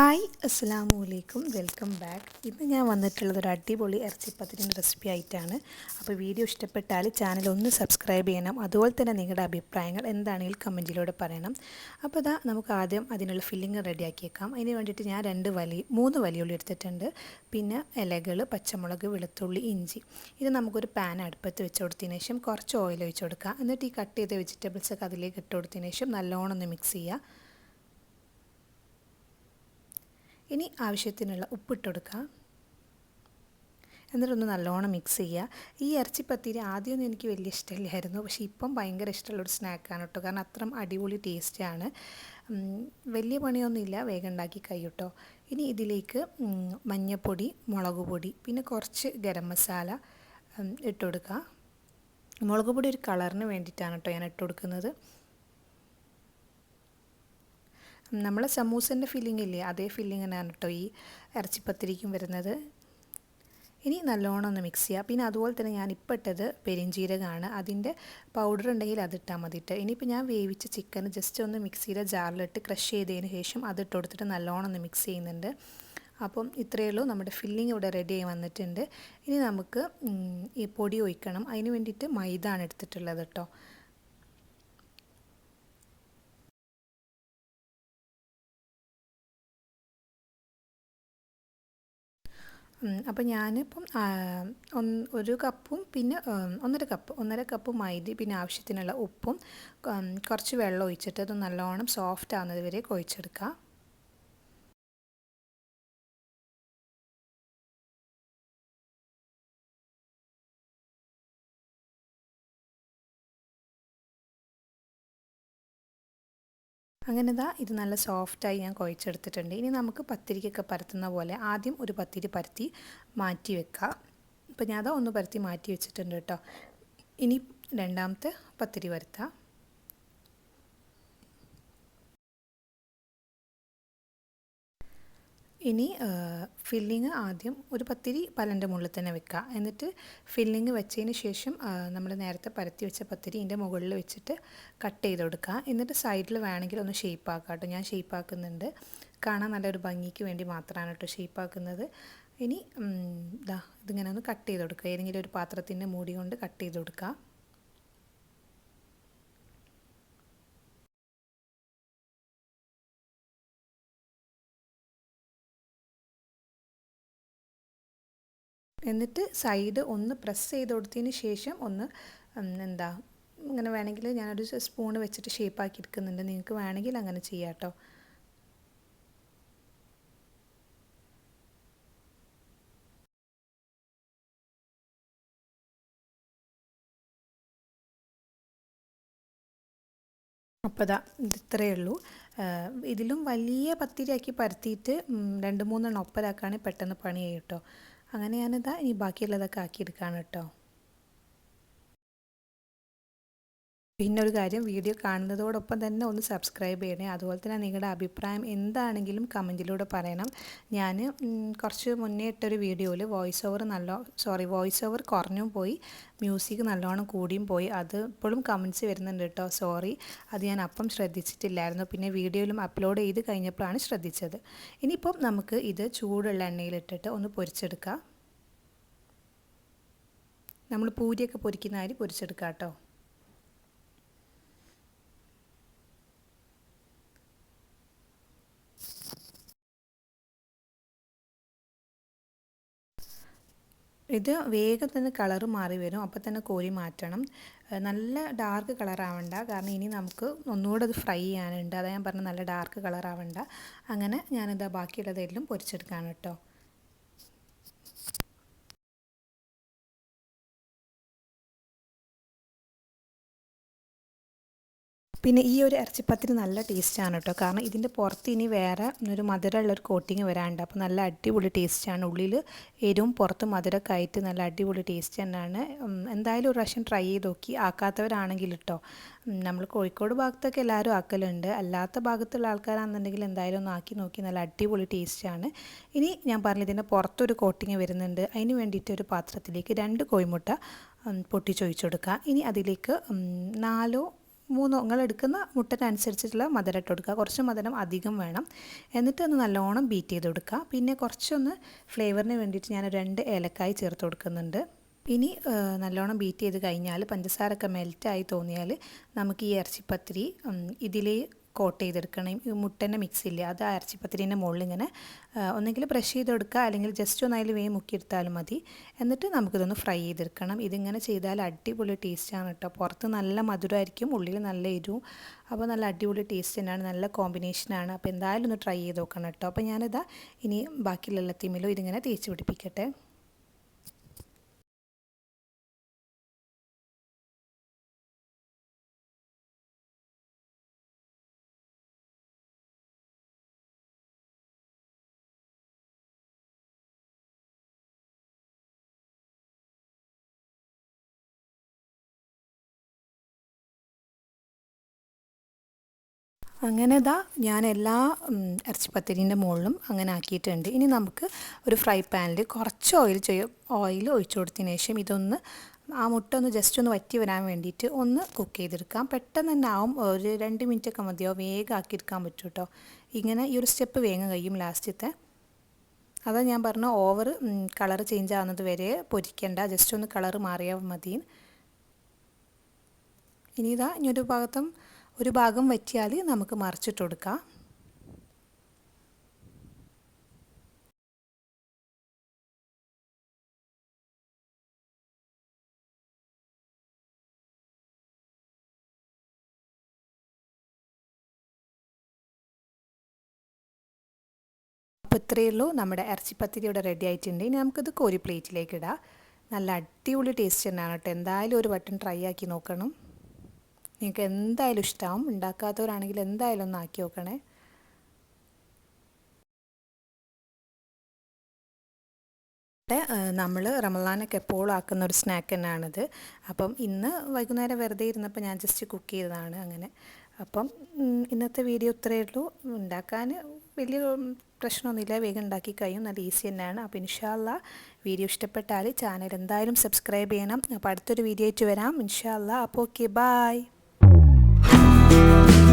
Hi അസ്സാം വലൈക്കും welcome back. ഇന്ന് ഞാൻ വന്നിട്ടുള്ളത് ഒരു അടിപൊളി ഇറച്ചിപ്പത്തിരിന്റെ റെസിപ്പി ആയിട്ടാണ്. അപ്പോൾ വീഡിയോ ഇഷ്ടപ്പെട്ടാൽ ചാനൽ ഒന്ന് സബ്സ്ക്രൈബ് ചെയ്യണം. അതുപോലെ തന്നെ നിങ്ങളുടെ അഭിപ്രായങ്ങൾ എന്താണെങ്കിലും കമന്റിലൂടെ പറയണം. അപ്പോൾ ഇതാ നമുക്ക് ആദ്യം അതിനുള്ള ഫില്ലിങ് റെഡിയാക്കിയേക്കാം. അതിന് വേണ്ടിയിട്ട് ഞാൻ രണ്ട് വലി മൂന്ന് വലിയുള്ളി എടുത്തിട്ടുണ്ട്. പിന്നെ ഇലകൾ പച്ചമുളക് വെളുത്തുള്ളി ഇഞ്ചി. ഇത് നമുക്കൊരു പാൻ അടുപ്പത്ത് വെച്ച് കൊടുത്തതിന് ശേഷം കുറച്ച് ഓയിൽ ഒഴിച്ച് കൊടുക്കുക. എന്നിട്ട് ഈ കട്ട് ചെയ്ത വെജിറ്റബിൾസൊക്കെ അതിലേക്ക് ഇട്ട് കൊടുത്തതിന് ശേഷം നല്ലോണം ഒന്ന് മിക്സ് ചെയ്യുക. ഇനി ആവശ്യത്തിനുള്ള ഉപ്പിട്ട് കൊടുക്കുക എന്നിട്ടൊന്ന് നല്ലോണം മിക്സ് ചെയ്യുക. ഈ ഇറച്ചിപ്പത്തിരി ആദ്യമൊന്നും എനിക്ക് വലിയ ഇഷ്ടമില്ലായിരുന്നു. പക്ഷേ ഇപ്പം ഭയങ്കര ഇഷ്ടമുള്ളൊരു സ്നാക്കാണ് കേട്ടോ. കാരണം അത്രയും അടിപൊളി ടേസ്റ്റാണ് വലിയ പണിയൊന്നുമില്ല. വേഗം ഉണ്ടാക്കി കഴിയൂട്ടോ. ഇനി ഇതിലേക്ക് മഞ്ഞൾപ്പൊടി മുളക് പൊടി പിന്നെ കുറച്ച് ഗരം മസാല ഇട്ട് കൊടുക്കുക മുളക് പൊടി ഒരു കളറിന് വേണ്ടിയിട്ടാണ് കേട്ടോ ഞാൻ ഇട്ട് കൊടുക്കുന്നത് നമ്മളെ സമൂസന്റെ ഫില്ലിംഗ് ഇല്ലേ? അതേ ഫില്ലിംഗ് തന്നെയാണ് കേട്ടോ ഈ ഇറച്ചിപ്പത്തിരിക്കും വരുന്നത്. ഇനി നല്ലോണം ഒന്ന് മിക്സ് ചെയ്യുക പിന്നെ അതുപോലെ തന്നെ ഞാൻ ഇപ്പോൾ ഇട്ടത് പെരിഞ്ചീരകമാണ് അതിന്റെ പൗഡർ ഉണ്ടെങ്കിൽ അതിട്ടാൽ മതിയിട്ട് ഇനിയിപ്പോൾ ഞാൻ വേവിച്ച ചിക്കൻ ജസ്റ്റ് ഒന്ന് മിക്സിയുടെ ജാറിലിട്ട് ക്രഷ് ചെയ്തതിന് ശേഷം അതിട്ട് കൊടുത്തിട്ട് നല്ലോണം ഒന്ന് മിക്സ് ചെയ്യുന്നുണ്ട്. അപ്പം ഇത്രയേ ഉള്ളൂ. നമ്മുടെ ഫില്ലിംഗ് ഇവിടെ റെഡി ആയി വന്നിട്ടുണ്ട്. ഇനി നമുക്ക് ഈ പൊടി ഒഴിക്കണം. അതിന് വേണ്ടിയിട്ട് മൈദ ആണ് എടുത്തിട്ടുള്ളത് കേട്ടോ അപ്പോൾ ഞാനിപ്പം ഒരു കപ്പും പിന്നെ ഒന്നര കപ്പ് ഒന്നര കപ്പ് മൈദ പിന്നെ ആവശ്യത്തിനുള്ള ഉപ്പും കുറച്ച് വെള്ളം ഒഴിച്ചിട്ട് അത് നല്ലോണം സോഫ്റ്റ് ആവുന്നത് വരെ കുഴച്ചെടുക്കുക അങ്ങനെ ഇതാ ഇത് നല്ല സോഫ്റ്റായി ഞാൻ കുഴച്ചെടുത്തിട്ടുണ്ട്. ഇനി നമുക്ക് പത്തിരിക്കൊക്കെ പരത്തുന്ന പോലെ ആദ്യം ഒരു പത്തിരി പരത്തി മാറ്റി വെക്കാം. ഇപ്പം ഞാൻ അതാ ഒന്ന് പരത്തി മാറ്റി വെച്ചിട്ടുണ്ട് കേട്ടോ. ഇനി രണ്ടാമത്തെ പത്തിരി പരത്താം. ഇനി ഫില്ലിങ് ആദ്യം ഒരു പത്തിരി പലന്റെ മുകളിൽ തന്നെ വെക്കുക എന്നിട്ട് ഫില്ലിങ് വെച്ചതിന് ശേഷം നമ്മൾ നേരത്തെ പരത്തി വെച്ച പത്തിരി ഇതിന്റെ മുകളിൽ വെച്ചിട്ട് കട്ട് ചെയ്ത് കൊടുക്കുക എന്നിട്ട് സൈഡിൽ വേണമെങ്കിൽ ഒന്ന് ഷേപ്പ് ആക്കുക കേട്ടോ ഞാൻ ഷേപ്പ് ആക്കുന്നുണ്ട്. കാണാൻ നല്ലൊരു ഭംഗിക്ക് വേണ്ടി മാത്രമാണ് കേട്ടോ ഷേപ്പ് ആക്കുന്നത്. ഇനി ഇതാ ഇതിങ്ങനെ ഒന്ന് കട്ട് ചെയ്ത് കൊടുക്കുക ഏതെങ്കിലും ഒരു പാത്രത്തിന്റെ മൂടി കൊണ്ട് കട്ട് ചെയ്ത് കൊടുക്കുക എന്നിട്ട് സൈഡ് ഒന്ന് പ്രസ് ചെയ്ത് കൊടുത്തതിന് ശേഷം ഒന്ന് എന്താ ഇങ്ങനെ വേണമെങ്കിൽ ഞാനൊരു സ്പൂൺ വെച്ചിട്ട് ഷേപ്പാക്കി എടുക്കുന്നുണ്ട്. നിങ്ങൾക്ക് വേണമെങ്കിൽ അങ്ങനെ ചെയ്യാം കേട്ടോ അപ്പോൾ ഇതാ ഇത് ഇത്രയേ ഉള്ളൂ. ഇതിലും വലിയ പത്തിരിയാക്കി പരത്തിയിട്ട് രണ്ട് മൂന്നെണ്ണം ഒപ്പരാക്കുകയാണെങ്കിൽ പെട്ടെന്ന് പണി ചെയ്യും കേട്ടോ അങ്ങനെ ഞാനിതാ ഇനി ബാക്കിയുള്ളതൊക്കെ ആക്കിയെടുക്കുകയാണ് കേട്ടോ. പിന്നെ ഒരു കാര്യം വീഡിയോ കാണുന്നതോടൊപ്പം തന്നെ ഒന്ന് സബ്സ്ക്രൈബ് ചെയ്യണേ. അതുപോലെ തന്നെ നിങ്ങളുടെ അഭിപ്രായം എന്താണെങ്കിലും കമന്റിലൂടെ പറയണം. ഞാൻ കുറച്ച് മുന്നേ ഇട്ടൊരു വീഡിയോയിൽ വോയിസ് ഓവർ നല്ല സോറി വോയിസ് ഓവർ കുറഞ്ഞും പോയി. മ്യൂസിക് നല്ലോണം കൂടിയും പോയി. അത് ഇപ്പോഴും കമൻസ് വരുന്നുണ്ട് കേട്ടോ. സോറി അത് ഞാൻ അപ്പം ശ്രദ്ധിച്ചിട്ടില്ലായിരുന്നു. പിന്നെ വീഡിയോയിലും അപ്ലോഡ് ചെയ്ത് കഴിഞ്ഞപ്പോഴാണ് ശ്രദ്ധിച്ചത്. ഇനിയിപ്പം നമുക്ക് ഇത് ചൂടുള്ള എണ്ണയിലിട്ടിട്ട് ഒന്ന് പൊരിച്ചെടുക്കാം. നമ്മൾ പൂരിയൊക്കെ പൊരിക്കുന്ന അരി പൊരിച്ചെടുക്കാം കേട്ടോ. ഇത് വേഗം തന്നെ കളറ് മാറി വരും. അപ്പോൾ തന്നെ കോരി മാറ്റണം. നല്ല ഡാർക്ക് കളർ ആവണ്ട. കാരണം ഇനി നമുക്ക് ഒന്നുകൂടെ അത് ഫ്രൈ ചെയ്യാനുണ്ട്. അതാ ഞാൻ പറഞ്ഞ നല്ല ഡാർക്ക് കളർ ആവണ്ട. അങ്ങനെ ഞാനിത് ബാക്കിയുള്ളതെല്ലാം പൊരിച്ചെടുക്കാണ് കേട്ടോ. പിന്നെ ഈ ഒരു ഇറച്ചിപ്പത്തിന് നല്ല ടേസ്റ്റാണ് കേട്ടോ കാരണം ഇതിന്റെ പുറത്ത് ഇനി വേറെ ഒരു മധുരമുള്ള ഒരു കോട്ടിങ് വരാണ്ട് അപ്പോൾ നല്ല അടിപൊളി ടേസ്റ്റാണ് ഉള്ളിൽ എരിവും പുറത്ത് മധുരമൊക്കെ ആയിട്ട് നല്ല അടിപൊളി ടേസ്റ്റ് തന്നെയാണ്. എന്തായാലും ഒരു പ്രാവശ്യം ട്രൈ ചെയ്ത് നോക്കി. ആക്കാത്തവരാണെങ്കിൽ കേട്ടോ നമ്മൾ കോഴിക്കോട് ഭാഗത്തൊക്കെ എല്ലാവരും ആക്കലുണ്ട്. അല്ലാത്ത ഭാഗത്തുള്ള ആൾക്കാരാണെന്നുണ്ടെങ്കിൽ എന്തായാലും ഒന്ന് ആക്കി നോക്കി. നല്ല അടിപൊളി ടേസ്റ്റാണ് ഇനി ഞാൻ പറഞ്ഞ ഇതിന്റെ പുറത്തൊരു കോട്ടിങ് വരുന്നുണ്ട്. അതിന് വേണ്ടിയിട്ട് ഒരു പാത്രത്തിലേക്ക് രണ്ട് കോഴിമുട്ട പൊട്ടിച്ചൊഴിച്ചു കൊടുക്കുക. ഇനി അതിലേക്ക് നാലോ മൂന്നോ നിങ്ങൾ എടുക്കുന്ന മുട്ടനനുസരിച്ചിട്ടുള്ള മധുരം ഇട്ട് കൊടുക്കുക. കുറച്ച് മധുരം അധികം വേണം. എന്നിട്ട് ഒന്ന് നല്ലോണം ബീറ്റ് ചെയ്ത് കൊടുക്കുക. പിന്നെ കുറച്ചൊന്ന് ഫ്ലേവറിന് വേണ്ടിയിട്ട് ഞാൻ രണ്ട് ഏലക്കായി ചേർത്ത് കൊടുക്കുന്നുണ്ട്. ഇനി നല്ലോണം ബീറ്റ് ചെയ്ത് കഴിഞ്ഞാൽ പഞ്ചസാരൊക്കെ മെൽറ്റായി തോന്നിയാൽ നമുക്ക് ഈ ഇറച്ചിപ്പത്തിരി ഇതിൽ കോട്ട് ചെയ്തെടുക്കണം. ഈ മുട്ടന്റെ മിക്സ് ഇല്ല? അത് അരച്ചിപ്പത്തിരിന്റെ മുകളിൽ ഇങ്ങനെ ഒന്നെങ്കിൽ ബ്രഷ് ചെയ്തെടുക്കുക. അല്ലെങ്കിൽ ജസ്റ്റ് ഒന്ന് അതിൽ വേഗം മുക്കിയെടുത്താലും മതി. എന്നിട്ട് നമുക്കിതൊന്ന് ഫ്രൈ ചെയ്തെടുക്കണം. ഇതിങ്ങനെ ചെയ്താൽ അടിപൊളി ടേസ്റ്റാണ് കേട്ടോ പുറത്ത് നല്ല മധുരമായിരിക്കും ഉള്ളിൽ നല്ല എരിവും. അപ്പോൾ നല്ല അടിപൊളി ടേസ്റ്റ് തന്നെയാണ് നല്ല കോമ്പിനേഷനാണ് അപ്പോൾ എന്തായാലും ഒന്ന് ട്രൈ ചെയ്ത് നോക്കണം കേട്ടോ അപ്പോൾ ഞാനിതാ ഇനി ബാക്കിയുള്ള തീമിലും ഇതിങ്ങനെ തേച്ച് പിടിപ്പിക്കട്ടെ. അങ്ങനെ ഇതാ ഞാൻ എല്ലാ ഇറച്ചിപ്പത്തിരിന്റെ മുകളിലും അങ്ങനെ ആക്കിയിട്ടുണ്ട്. ഇനി നമുക്ക് ഒരു ഫ്രൈ പാനിൽ കുറച്ച് ഓയിൽ ചെയ്യ ഓയിൽ ഒഴിച്ചു കൊടുത്തതിന് ശേഷം ഇതൊന്ന് ആ മുട്ട ഒന്ന് ജസ്റ്റ് ഒന്ന് വറ്റി വരാൻ വേണ്ടിയിട്ട് ഒന്ന് കുക്ക് ചെയ്തെടുക്കാം. പെട്ടെന്ന് തന്നെ ആവും ഒരു രണ്ട് മിനിറ്റ് ഒക്കെ മതിയോ വേഗം ആക്കിയെടുക്കാൻ പറ്റും കേട്ടോ ഇങ്ങനെ ഈ ഒരു സ്റ്റെപ്പ് വേഗം കഴിയും ലാസ്റ്റത്തെ. അതാ ഞാൻ പറഞ്ഞു ഓവർ കളർ ചേഞ്ച് ആവുന്നത് വരെ പൊരിക്കണ്ട ജസ്റ്റ് ഒന്ന് കളർ മാറിയാൽ മതി ഇനി ഇതാ ഇനി ഒരു ഭാഗത്തും ഒരു ഭാഗം വറ്റിയാൽ നമുക്ക് മറിച്ചിട്ട് കൊടുക്കാം. അപ്പോൾ ഇത്രയേ ഉള്ളൂ. നമ്മുടെ ഇറച്ചിപ്പത്തിരി ഇവിടെ റെഡി ആയിട്ടുണ്ട്. ഇനി നമുക്കിത് കോരി പ്ലേറ്റിലേക്ക് ഇടാം. നല്ല അടിപൊളി ടേസ്റ്റ് തന്നെയാണ് കേട്ടോ. എന്തായാലും ഒരു വട്ടം ട്രൈ ആക്കി നോക്കണം. നിങ്ങൾക്ക് എന്തായാലും ഇഷ്ടമാവും ഉണ്ടാക്കാത്തവരാണെങ്കിൽ എന്തായാലും ഒന്ന് ആക്കി നോക്കണേ. നമ്മൾ റമലാനൊക്കെ എപ്പോഴും ആക്കുന്ന ഒരു സ്നാക്ക് തന്നെയാണിത്. അപ്പം ഇന്ന് വൈകുന്നേരം വെറുതെ ഇരുന്നപ്പോൾ ഞാൻ ജസ്റ്റ് കുക്ക് ചെയ്തതാണ് അങ്ങനെ. അപ്പം ഇന്നത്തെ വീഡിയോ ഇത്രയേ ഉള്ളൂ. ഉണ്ടാക്കാൻ വലിയ പ്രശ്നമൊന്നുമില്ല. വേഗം ഉണ്ടാക്കി കഴിയും. നല്ല ഈസി തന്നെയാണ്. അപ്പോൾ ഇൻഷാല്ല വീഡിയോ ഇഷ്ടപ്പെട്ടാൽ ചാനൽ എന്തായാലും സബ്സ്ക്രൈബ് ചെയ്യണം. അപ്പോൾ അടുത്തൊരു വീഡിയോ ആയിട്ട് വരാം. ഇൻഷാല്ല അപ്പോൾ ഓക്കെ ബായ് Thank you.